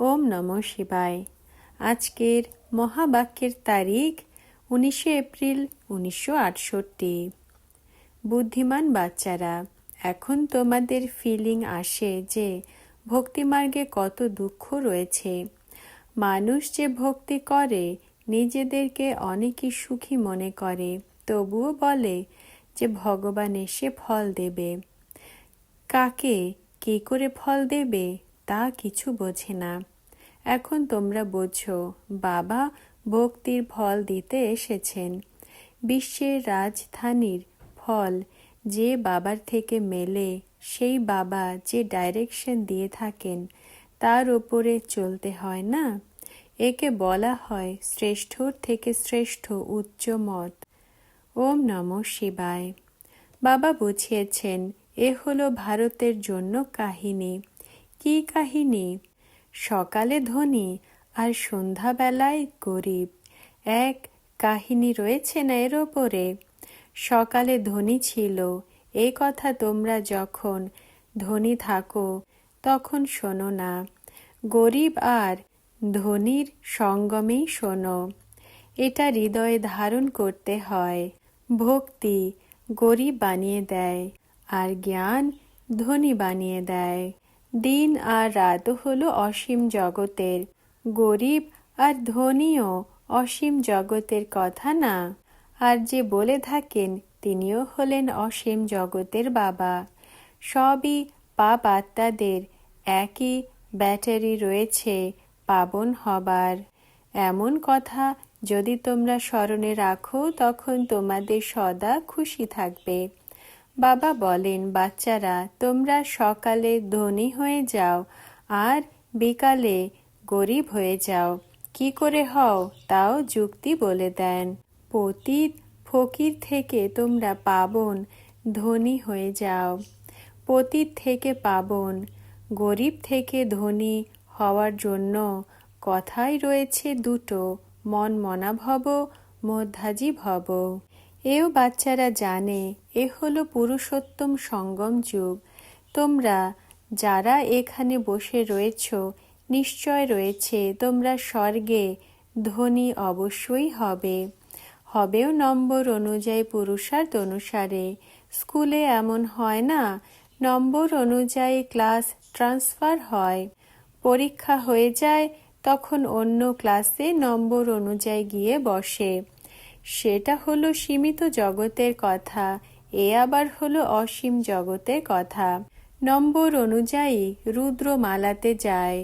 ওম নম শিবায়। আজকের মহাবাক্যের তারিখ উনিশে এপ্রিল উনিশশো আটষট্টি। বুদ্ধিমান বাচ্চারা, এখন তোমাদের ফিলিং আসে যে ভক্তিমার্গে কত দুঃখ রয়েছে। মানুষ যে ভক্তি করে, নিজেদেরকে অনেকই সুখী মনে করে। তবুও বলে যে ভগবান এসে ফল দেবে। কাকে, কি করে ফল দেবে? তা কিছু বোঝে না। এখন তোমরা বোঝো, বাবা ভক্তির ফল দিতে এসেছেন। বিশ্বের রাজধানীর ফল যে বাবার থেকে মেলে, সেই বাবা যে ডাইরেকশন দিয়ে থাকেন, তার ওপরে চলতে হয় না? একে বলা হয় শ্রেষ্ঠর থেকে শ্রেষ্ঠ উচ্চ মত। ওম নম শিবায়। বাবা বুঝিয়েছেন, এ হলো ভারতের জন্য কাহিনী। কি কাহিনী? সকালে ধনী আর সন্ধ্যাবেলায় গরিব। এক কাহিনী রয়েছে না এর ওপরে? সকালে ধনী ছিল এই কথা তোমরা যখন ধনী থাকো তখন শোনো না। গরিব আর ধনীর সঙ্গমেই শোনো। এটা হৃদয়ে ধারণ করতে হয়, ভক্তি গরিব বানিয়ে দেয় আর জ্ঞান ধনী বানিয়ে দেয়। দিন আর রাত হলো অসীম জগতের। গরিব আর ধনীও অসীম জগতের কথা না। আর যে বলে থাকেন, তিনিও হলেন অসীম জগতের বাবা। সবই পাপ আত্মাদের, একই ব্যাটারি রয়েছে পাবন হবার। এমন কথা যদি তোমরা স্মরণে রাখো, তখন তোমাদের সদা খুশি থাকবে। বাবা বলেন, বাচ্চারা, তোমরা সকালে ধনী হয়ে যাও আর বিকালে গরিব হয়ে যাও। কি করে হও তাও যুক্তি বলে দেন। পতীত ফকির থেকে তোমরা পাবন, ধনী হয়ে যাও। পতীত থেকে পাবন, গরিব থেকে ধনী হওয়ার জন্য কথাই রয়েছে দুটো মন মনা ভব মধ্যাজি ভব এও বাচ্চারা জানে, এ হলো পুরুষোত্তম সঙ্গম যুগ। তোমরা যারা এখানে বসে রয়েছ, নিশ্চয় রয়েছে, তোমরা স্বর্গে ধনী অবশ্যই হবে। হবেও নম্বর অনুযায়ী পুরুষার্থ অনুসারে। স্কুলে এমন হয় না, নম্বর অনুযায়ী ক্লাস ট্রান্সফার হয়। পরীক্ষা হয়ে যায়, তখন অন্য ক্লাসে নম্বর অনুযায়ী গিয়ে বসে। সেটা হলো সীমিত জগতের কথা, এ আবার হলো অসীম জগতের কথা। নম্বর অনুযায়ী রুদ্র মালাতে যায়,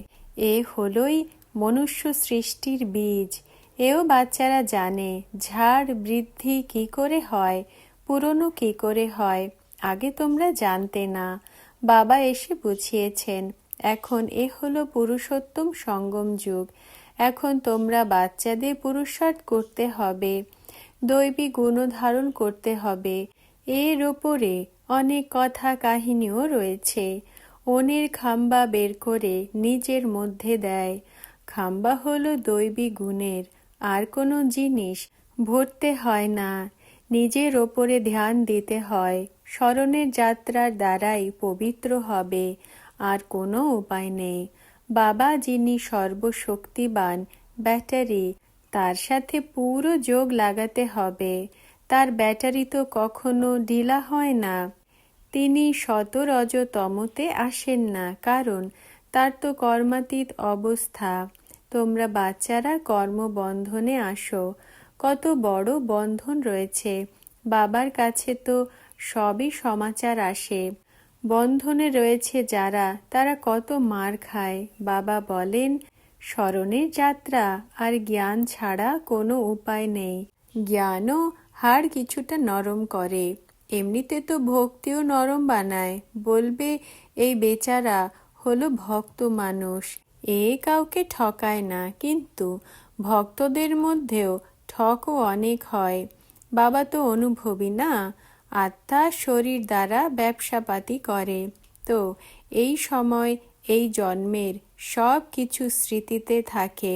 এ হলোই মনুষ্য সৃষ্টির বীজ। এও বাচ্চারা জানে, ঝাড় বৃদ্ধি কি করে হয়, পুরনো কি করে হয়, আগে তোমরা জানতে না। বাবা এসে বুঝিয়েছেন, এখন এ হলো পুরুষোত্তম সঙ্গম যুগ। এখন তোমরা বাচ্চাদের পুরুষার্থ করতে হবে। দৈবী গুণ ধারণ করতে হবে। এর ওপরে অনেক কথা কাহিনীও রয়েছে। অনির খাম্বা বের করে নিজের মধ্যে দেয়। খাম্বা হলো দৈবী গুণের আর কোনো জিনিস ভরতে হয় না। নিজের ওপরে ধ্যান দিতে হয়। স্মরণের যাত্রার দ্বারাই পবিত্র হবে। আর কোনো উপায় নেই। বাবা যিনি সর্বশক্তিবান, ব্যাটারি তার সাথে পুরো যোগ লাগাতে হবে। তার ব্যাটারি তো কখনো ঢিলা হয় না। তিনি শত রজতমতে আসেন না, কারণ তার তো কর্মাতীত অবস্থা। তোমরা বাচ্চারা কর্মবন্ধনে আসো। কত বড় বন্ধন রয়েছে। বাবার কাছে তো সবই সমাচার আসে। বন্ধনে রয়েছে যারা, তারা কত মার খায়। বাবা বলেন স্মরণের যাত্রা আর জ্ঞান ছাড়া কোনো উপায় নেই। জ্ঞানও হাড় কিছুটা নরম করে। এমনিতে তো ভক্তিও নরম বানায়। বলবে, এই বেচারা হলো ভক্ত মানুষ। এ কাউকে ঠকায় না। কিন্তু ভক্তদের মধ্যেও ঠকও অনেক হয়। বাবা তো অনুভবী না? আত্মা শরীর দ্বারা ব্যবসাপাতি করে। তো এই সময়, এই জন্মের সব কিছু স্মৃতিতে থাকে।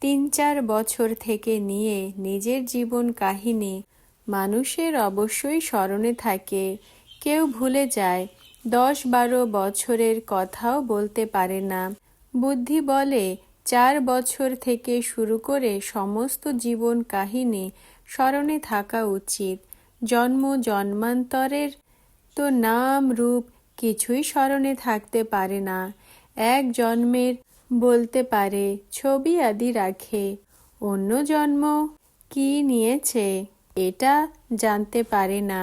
তিন চার বছর থেকে নিয়ে নিজের জীবন কাহিনী মানুষের অবশ্যই স্মরণে থাকে। কেউ ভুলে যায়, দশ বারো বছরের কথাও বলতে পারে না। বুদ্ধি বলে, চার বছর থেকে শুরু করে সমস্ত জীবন কাহিনী স্মরণে থাকা উচিত। জন্ম জন্মান্তরের তো নাম রূপ কিছুই স্মরণে থাকতে পারে না। এক জন্মের বলতে পারে, ছবি আদি রাখে। অন্য জন্ম কি নিয়েছে, এটা জানতে পারে না।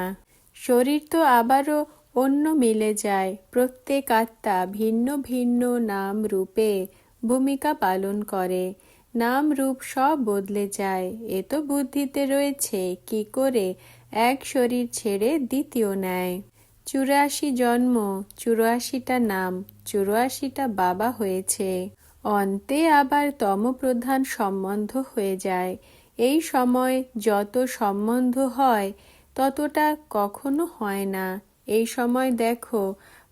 শরীর তো আবারও অন্য মিলে যায়। প্রত্যেক আত্মা ভিন্ন ভিন্ন নাম রূপে ভূমিকা পালন করে। নাম রূপ সব বদলে যায়। এ তো বুদ্ধিতে রয়েছে, কি করে এক শরীর ছেড়ে দ্বিতীয় নেয় চুরাশি জন্ম, চুরাশিটা নাম, চুরাশিটা বাবা হয়েছে। অন্তে আবার তমপ্রধান সম্বন্ধ হয়ে যায়। এই সময় যত সম্বন্ধ হয়, ততটা কখনো হয় না। এই সময় দেখো,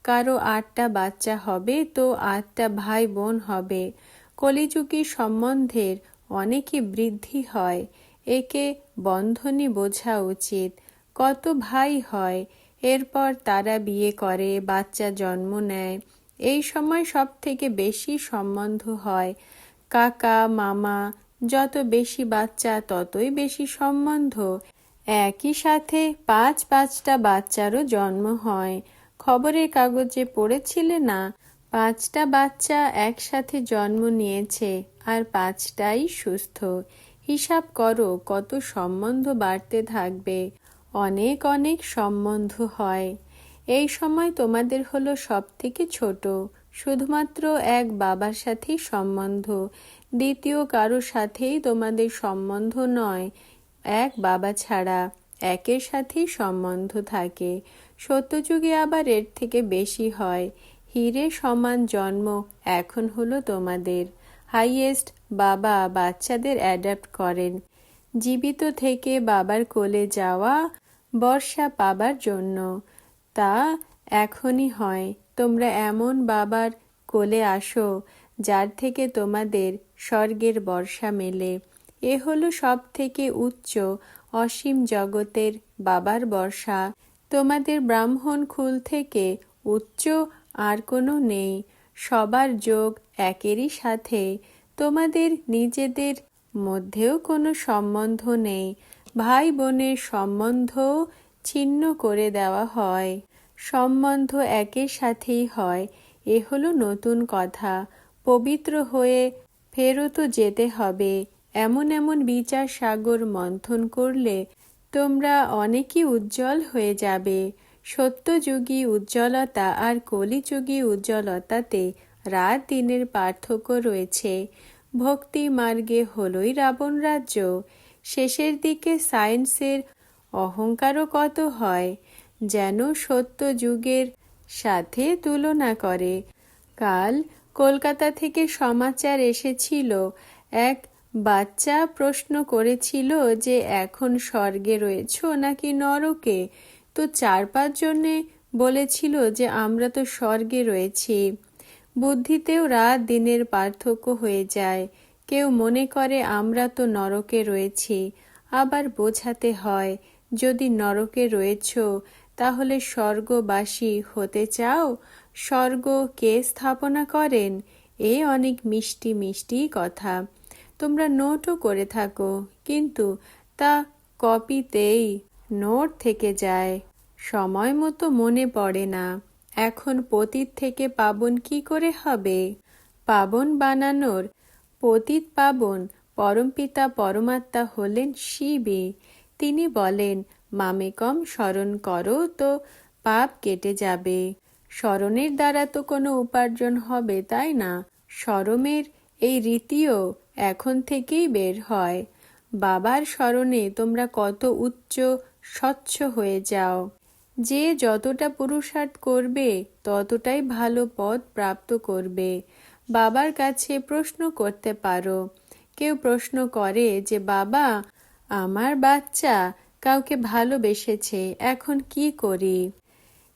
কারও আটটা বাচ্চা হবে তো আটটা ভাই বোন হবে। কলিযুগী সম্বন্ধের অনেকই বৃদ্ধি হয়। একে বন্ধনই বোঝা উচিত। কত ভাই হয় এরপর তারা বিয়ে করে, বাচ্চা জন্ম নেয়। এই সময় সব থেকে বেশি সম্বন্ধ হয় কাকা, মামা। যত বেশি বাচ্চা, ততই বেশি সম্বন্ধ। একই সাথে পাঁচ পাঁচটা বাচ্চারও জন্ম হয়। খবরের কাগজে পড়েছিলে না? পাঁচটা বাচ্চা একসাথে জন্ম নিয়েছে আর পাঁচটাই সুস্থ। হিসাব করো, কত সম্বন্ধ বাড়তে থাকবে। অনেক অনেক সম্বন্ধ হয়। এই সময় তোমাদের হলো সব থেকে ছোট, শুধুমাত্র এক বাবার সাথেই সম্বন্ধ। দ্বিতীয় কারও সাথেই তোমাদের সম্বন্ধ নয়, এক বাবা ছাড়া একের সাথেই সম্বন্ধ থাকে। সত্যযুগে আবার এর থেকে বেশি হয়। হিরে সমান জন্ম এখন হলো তোমাদের। হাইয়েস্ট বাবা বাচ্চাদের অ্যাডাপ্ট করেন। জীবিত থেকে বাবার কোলে যাওয়া বর্ষা পাবার জন্য। তা এখনই হয়। তোমরা এমন বাবার কোলে আসো, যার থেকে তোমাদের স্বর্গের বর্ষা মেলে। এ হলো সব থেকে উচ্চ অসীম জগতের বাবার বর্ষা। তোমাদের ব্রাহ্মণ খুল থেকে উচ্চ আর কোনো নেই। সবার যোগ একেরই সাথে। তোমাদের নিজেদের মধ্যেও কোনো সম্বন্ধ নেই। ভাই বোনের সম্বন্ধ ছিন্ন করে দেওয়া হয়। সম্বন্ধ একের সাথেই হয়। এ হলো নতুন কথা। পবিত্র হয়ে ফেরতও যেতে হবে। এমন এমন বিচার সাগর মন্থন করলে তোমরা অনেকই উজ্জ্বল হয়ে যাবে। সত্যযুগী উজ্জ্বলতা আর কলিযুগী উজ্জ্বলতাতে রাত দিনের পার্থক্য রয়েছে। ভক্তি মার্গে হলই রাবণ রাজ্য। শেষের দিকে সায়েন্সের অহংকারও কত হয়, যেন সত্য যুগের সাথে তুলনা করে। কাল কলকাতা থেকে সমাচার এসেছিল, এক বাচ্চা প্রশ্ন করেছিল যে, এখন স্বর্গে রয়েছ নাকি নরকে? তো চার পাঁচ জনে বলেছিল যে, আমরা তো স্বর্গে রয়েছি। বুদ্ধিতেও রাত দিনের পার্থক্য হয়ে যায়। কেউ মনে করে, আমরা তো নরকে রয়েছি। আবার বোঝাতে হয়, যদি নরকে রয়েছ, তাহলে স্বর্গবাসী হতে চাও? স্বর্গ কে স্থাপনা করেন? এ অনেক মিষ্টি মিষ্টি কথা। তোমরা নোটও করে থাকো, কিন্তু তা কপিতেই নোট থেকে যায়। সময় মতো মনে পড়ে না। এখন পতীত থেকে পাবন কি করে হবে? পাবন বানানোর পতীত পাবন পরমপিতা পরমাত্মা হলেন শিবে। তিনি বলেন, মামেকম স্মরণ করো তো পাপ কেটে যাবে। স্মরণের দ্বারা তো কোনো উপার্জন হবে তাই না? স্মরমের এই রীতিও এখন থেকেই বের হয়। বাবার স্মরণে তোমরা কত উচ্চ স্বচ্ছ হয়ে যাও। যে যতটা পুরুষার্থ করবে, ততটাই ভালো পদ প্রাপ্ত করবে। বাবার কাছে প্রশ্ন করতে পারো। কেউ প্রশ্ন করে যে, বাবা, আমার বাচ্চা কাউকে ভালোবেসেছে, এখন কি করি?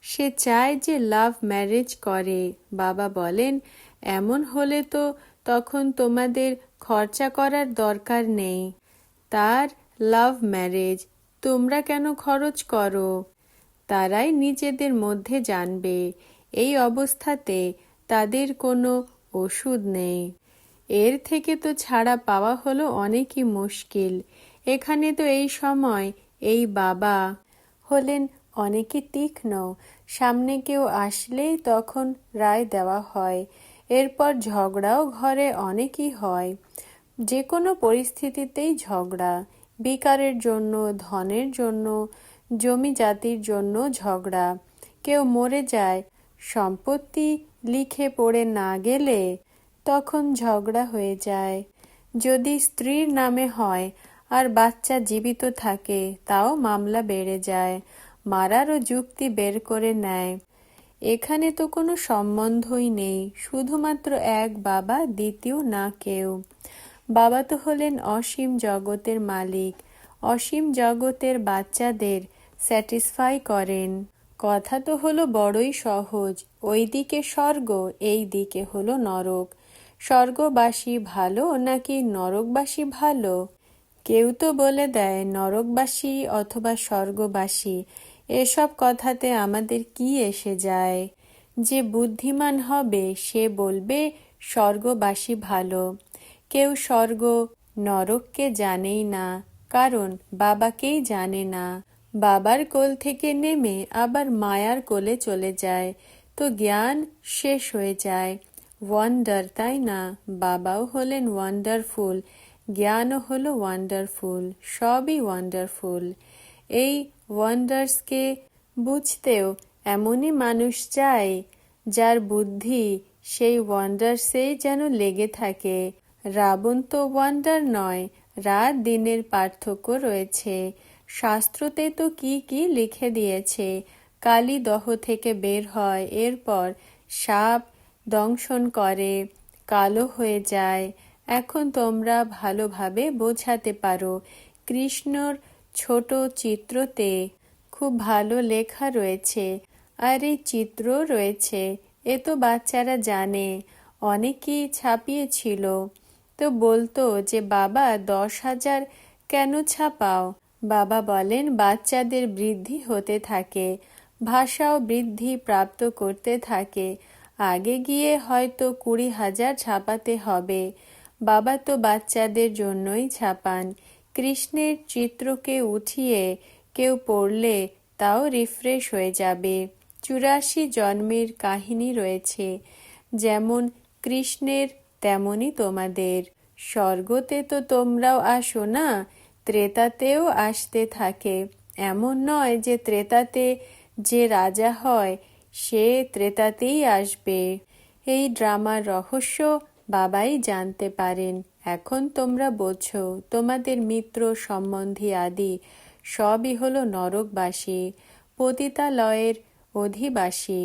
সে চায় যে লাভ ম্যারেজ করে। বাবা বলেন, এমন হলে তো তখন তোমাদের খরচা করার দরকার নেই। তার লাভ ম্যারেজ, তোমরা কেন খরচ করো? তারাই নিজেদের মধ্যে জানবে। এই অবস্থাতে তাদের কোনো ওষুধ নেই। এর থেকে তো ছাড়া পাওয়া হলো অনেকই মুশকিল। এখানে তো এই সময় এই বাবা হলেন অনেকে তীক্ষ্ণ। সামনে কেউ আসলেই তখন রায় দেওয়া হয়। এরপর ঝগড়াও ঘরে অনেকই হয়। যে কোনো পরিস্থিতিতেই ঝগড়া। বিকারের জন্য, ধনের জন্য জমি জাতির জন্য ঝগড়া। কেউ মরে যায়, সম্পত্তি লিখে পড়ে না গেলে তখন ঝগড়া হয়ে যায়। যদি স্ত্রীর নামে হয় আর বাচ্চা জীবিত থাকে, তাও মামলা বেড়ে যায়, মারারও যুক্তি বের করে নেয়। এখানে তো কোনো সম্বন্ধই নেই, শুধুমাত্র এক বাবা, দ্বিতীয় না কেউ। বাবা তো হলেন অসীম জগতের মালিক। অসীম জগতের বাচ্চাদের স্যাটিসফাই করেন। কথা তো হলো বড়ই সহজ। ওই দিকে স্বর্গ, এই দিকে হলো নরক। স্বর্গবাসী ভালো নাকি নরকবাসী ভালো? কেউ তো বলে দেয় নরকবাসী অথবা স্বর্গবাসী। এসব কথাতে আমাদের কি এসে যায়? যে বুদ্ধিমান হবে, সে বলবে স্বর্গবাসী ভালো। কেউ স্বর্গ নরককে জানেই না, কারণ বাবাকেই জানে না। বাবার কোল থেকে নেমে আবার মায়ার কোলে চলে যায়। তো জ্ঞান শেষ হয়ে যায়। ওয়ান্ডার তাই না? বাবাও হলেন ওয়ান্ডারফুল জ্ঞানও হলো ওয়ান্ডারফুল সবই ওয়ান্ডারফুল এই ওয়ান্ডার্সকে বুঝতেও এমনই মানুষ চাই যার বুদ্ধি সেই ওয়ান্ডার্সেই যেন লেগে থাকে। রাবণ তো ওয়ান্ডার নয়, রাত দিনের পার্থক্য রয়েছে। শাস্ত্রতে তো কি কি লিখে দিয়েছে? কালী দহ থেকে বের হয়, এরপর সাপ দংশন করে, কালো হয়ে যায়। এখন তোমরা ভালোভাবে বোঝাতে পারো। কৃষ্ণর ছোট চিত্রতে খুব ভালো লেখা রয়েছে। আর এই চিত্র রয়েছে, এ তো বাচ্চারা জানে। অনেকেই ছাপিয়েছিল। তো বলতো যে, বাবা, দশ হাজার কেন ছাপাও? বাবা বলেন, বাচ্চাদের বৃদ্ধি হতে থাকে, ভাষাও বৃদ্ধি প্রাপ্ত করতে থাকে। আগে গিয়ে হয়তো কুড়ি হাজার ছাপাতে হবে। বাবা তো বাচ্চাদের জন্যই ছাপান। কৃষ্ণের চিত্রকে উঠিয়ে কেউ পড়লে তাও রিফ্রেশ হয়ে যাবে। চুরাশি জন্মের কাহিনী রয়েছে। যেমন কৃষ্ণের, তেমনই তোমাদের। স্বর্গতে তো তোমরাও আসো না ত্রেতাতেও আসতে থাকে। এমন নয় যে ত্রেতাতে যে রাজা হয়, সে ত্রেতাতেই আসবে। এই ড্রামার রহস্য বাবাই জানতে পারেন। এখন তোমরা বোঝো, তোমাদের মিত্র সম্বন্ধী আদি সবই হলো নরকবাসী, পতিতালয়ের অধিবাসী।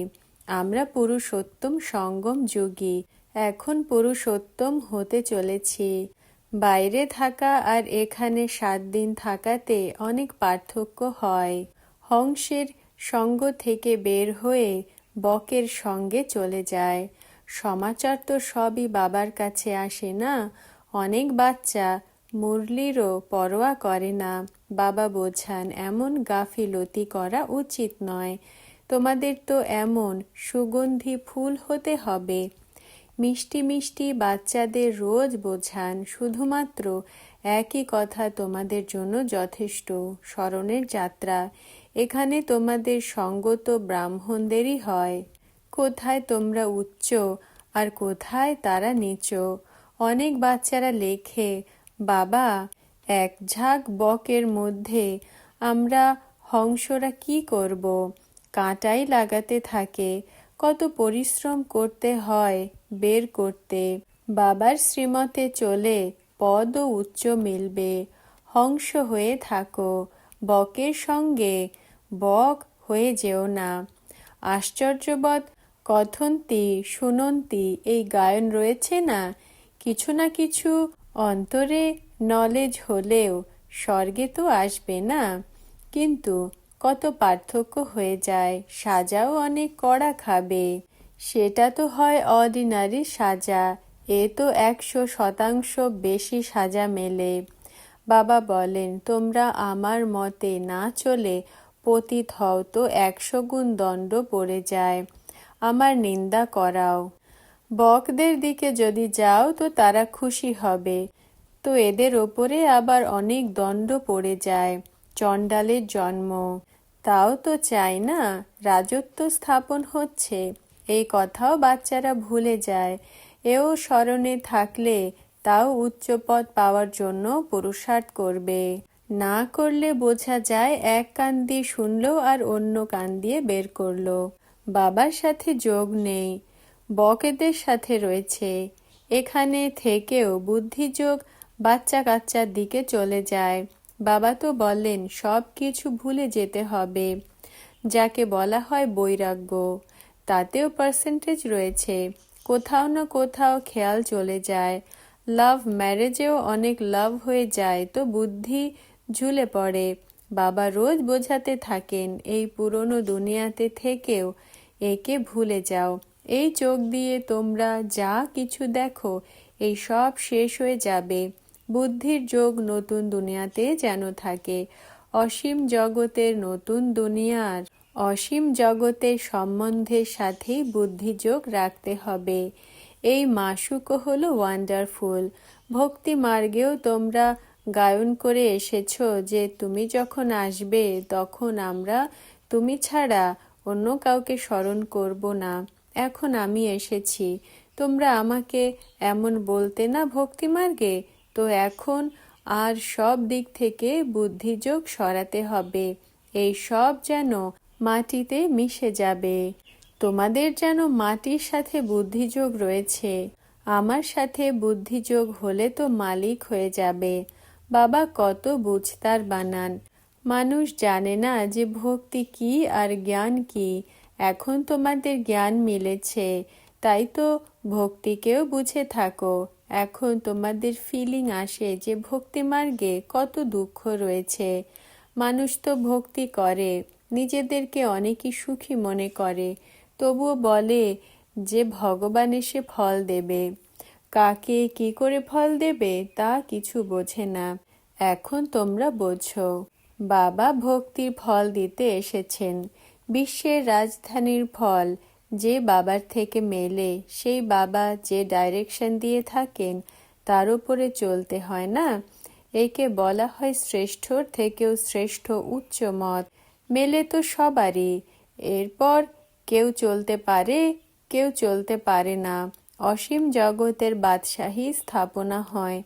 আমরা পুরুষোত্তম সঙ্গম যোগী। এখন পুরুষোত্তম হতে চলেছি। বাইরে থাকা আর এখানে সাত দিন থাকাতে অনেক পার্থক্য হয়। হংসের সঙ্গ থেকে বের হয়ে বকের সঙ্গে চলে যায়। সমাচার তো সবই বাবার কাছে আসে না। অনেক বাচ্চা মুরলিরও পরোয়া করে না। বাবা বোঝান, এমন গাফিলতি করা উচিত নয়। তোমাদের তো এমন সুগন্ধি ফুল হতে হবে। মিষ্টি মিষ্টি বাচ্চাদের রোজ বোঝান, শুধুমাত্র একই কথা তোমাদের জন্য যথেষ্ট স্মরণের যাত্রা। এখানে তোমাদের সঙ্গত ব্রাহ্মণদেরই হয়। কোথায় তোমরা উচ্চ আর কোথায় তারা নিচ। অনেক বাচ্চারা লেখে, বাবা, এক ঝাঁক বকের মধ্যে আমরা হংসরা কি করব? কাঁটাই লাগাতে থাকে, কত পরিশ্রম করতে হয়। বের করতে। বাবার শ্রীমতে চলে পদ ও উচ্চ মিলবে। হংস হয়ে থাকো। বকের সঙ্গে বক হয়ে যেও না। আশ্চর্যবৎ কথন্তি শুনন্তি, এই গায়ন রয়েছে না? কিছু না কিছু অন্তরে নলেজ হলেও স্বর্গে তো আসবে না। কিন্তু কত পার্থক্য হয়ে যায়, সাজাও অনেক কড়া খাবে। সেটা তো হয় অর্ডিনারি সাজা। এ তো একশো শতাংশ বেশি সাজা মেলে। বাবা বলেন, তোমরা আমার মতে না চলে পতিত হও তো একশো গুণ দণ্ড পড়ে যায়। আমার নিন্দা করাও। বকদের দিকে যদি যাও তো তারা খুশি হবে। তো এদের ওপরে আবার অনেক দণ্ড পড়ে যায়। চণ্ডালের জন্ম। তাও তো চাই না রাজত্ব স্থাপন হচ্ছে। এই কথাও বাচ্চারা ভুলে যায়। এও স্মরণে থাকলে তাও উচ্চ পদ পাওয়ার জন্য পুরুষার্থ করবে। না করলে বোঝা যায় এক কান দিয়ে শুনলো আর অন্য কান দিয়ে বের করল। বাবার সাথে যোগ নেই, বকেদের সাথে রয়েছে। এখানে থেকেও বুদ্ধিযোগ বাচ্চা কাচ্চার দিকে চলে যায়। বাবা তো বললেন, সব কিছু ভুলে যেতে হবে, যাকে বলা হয় বৈরাগ্য। তাতেও পার্সেন্টেজ রয়েছে। কোথাও না কোথাও খেয়াল চলে যায়। লাভ ম্যারেজেও অনেক লাভ হয়ে যায়, তো বুদ্ধি ঝুলে পড়ে। বাবা রোজ বোঝাতে থাকেন, এই পুরনো দুনিয়াতে থেকেও একে ভুলে যাও। এই চোখ দিয়ে তোমরা যা কিছু দেখো, এই সব শেষ হয়ে যাবে। বুদ্ধির যোগ নতুন দুনিয়াতে যেন থাকে। অসীম জগতের নতুন দুনিয়ার অসীম জগতের সম্বন্ধের সাথেই বুদ্ধিযোগ রাখতে হবে। এই মাসুক হলো ওয়ান্ডারফুল ভক্তি মার্গেও তোমরা গায়ন করে এসেছ যে তুমি যখন আসবে তখন আমরা তুমি ছাড়া অন্য কাউকে স্মরণ করব না। এখন আমি এসেছি। তোমরা আমাকে এমন বলতে না ভক্তি মার্গে? তো এখন আর সব দিক থেকে বুদ্ধিযোগ সরাতে হবে। এই সব যেন মাটিতে মিশে যাবে। তোমাদের যেন মাটির সাথে বুদ্ধিযোগ রয়েছে। আমার সাথে বুদ্ধিযোগ হলে তো মালিক হয়ে যাবে। বাবা কত বুঝতার বানান। মানুষ জানে না যে ভক্তি কি আর জ্ঞান কি। এখন তোমাদের জ্ঞান মিলেছে। তাই তো ভক্তিকেও বুঝে থাকো। এখন তোমাদের ফিলিং আসে যে ভক্তি মার্গে কত দুঃখ রয়েছে। মানুষ তো ভক্তি করে। নিজেদেরকে অনেকই সুখী মনে করে। তবুও বলে যে ভগবান এসে ফল দেবে। কাকে কি করে ফল দেবে তা কিছু বোঝে না। এখন তোমরা বোঝো। বাবা ভক্তির ফল দিতে এসেছেন। বিশ্বের রাজধানীর ফল যে বাবার থেকে মেলে, সেই বাবা যে ডাইরেকশন দিয়ে থাকেন, তার উপরে চলতে হয় না? একে বলা হয় শ্রেষ্ঠর থেকেও শ্রেষ্ঠ উচ্চ মত। মেলে তো সবারই। এরপর কেউ চলতে পারে, কেউ চলতে পারে না। অসীম জগতের বাদশাহী স্থাপনা হয়।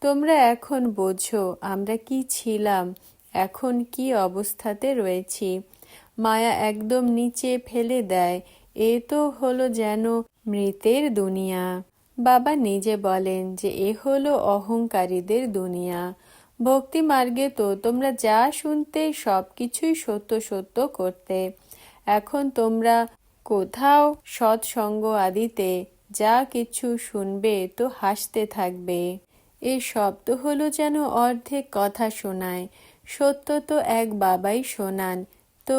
তোমরা এখন বোঝো, আমরা কি ছিলাম, এখন কি অবস্থাতে রয়েছি। মায়া একদম নিচে ফেলে দেয়, এ তো হলো যেন মৃতের দুনিয়া। বাবা নিজে বলেন যে, এ হলো অহংকারীদের দুনিয়া। ভক্তি মার্গে তো তোমরা যা শুনতে সব কিছুই সত্য সত্য করতে। এখন তোমরা কোথাও সৎসঙ্গ আদিতে যা কিছু শুনবে তো হাসতে থাকবে। এ শব্দ হলো যেন অর্ধেক কথা শোনায়। সত্য তো এক বাবাই শোনান, তো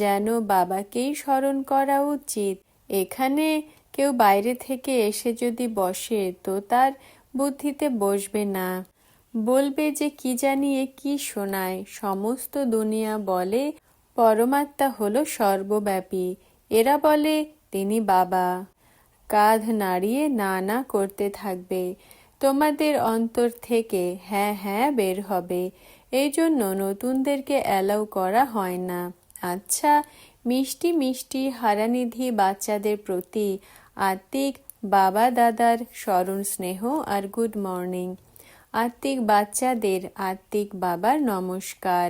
যেন বাবাকেই স্মরণ করা উচিত। এখানে কেউ বাইরে থেকে এসে যদি বসে তো তার বুদ্ধিতে বসবে না। বলবে যে কি জানি এ কি শোনায়। সমস্ত দুনিয়া বলে, পরমাত্মা হলো সর্বব্যাপী। এরা বলে, তিনি বাবা। কাঁধ নাড়িয়ে না না করতে থাকবে। তোমাদের অন্তর থেকে হ্যাঁ হ্যাঁ বের হবে। এই জন্য নতুনদেরকে অ্যালাউ করা হয় না। আচ্ছা মিষ্টি মিষ্টি হারানিধি বাচ্চাদের প্রতি আত্মিক বাবা দাদার স্মরণ স্নেহ আর গুড মর্নিং। আত্মিক বাচ্চাদের আত্মিক বাবার নমস্কার।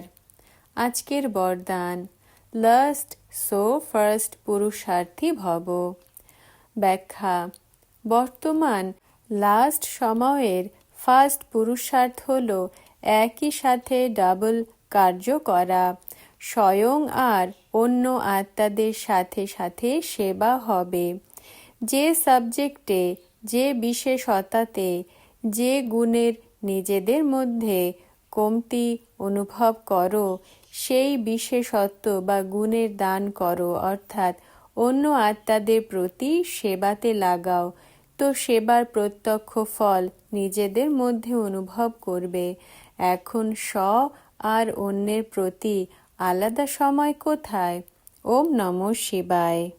আজকের বরদান লাস্ট সো ফার্স্ট পুরুষার্থী ভব। ব্যাখ্যা, বর্তমান লাস্ট সময়ের ফার্স্ট পুরুষার্থ হল একই সাথে ডাবল কার্য করা, স্বয়ং আর অন্য আত্মাদের সাথে সাথে সেবা হবে। যে সাবজেক্টে যে বিশেষতাতে, যে গুণের নিজেদের মধ্যে কমতি অনুভব করো, সেই বিশেষত্ব বা গুণের দান করো, অর্থাৎ অন্য আত্মাদের প্রতি সেবাতে লাগাও। তো সেবার প্রত্যক্ষ ফল নিজেদের মধ্যে অনুভব করবে। এখন স্ব আর অন্যের প্রতি আলাদা সময় কোথায়? ওম নম শিবায়।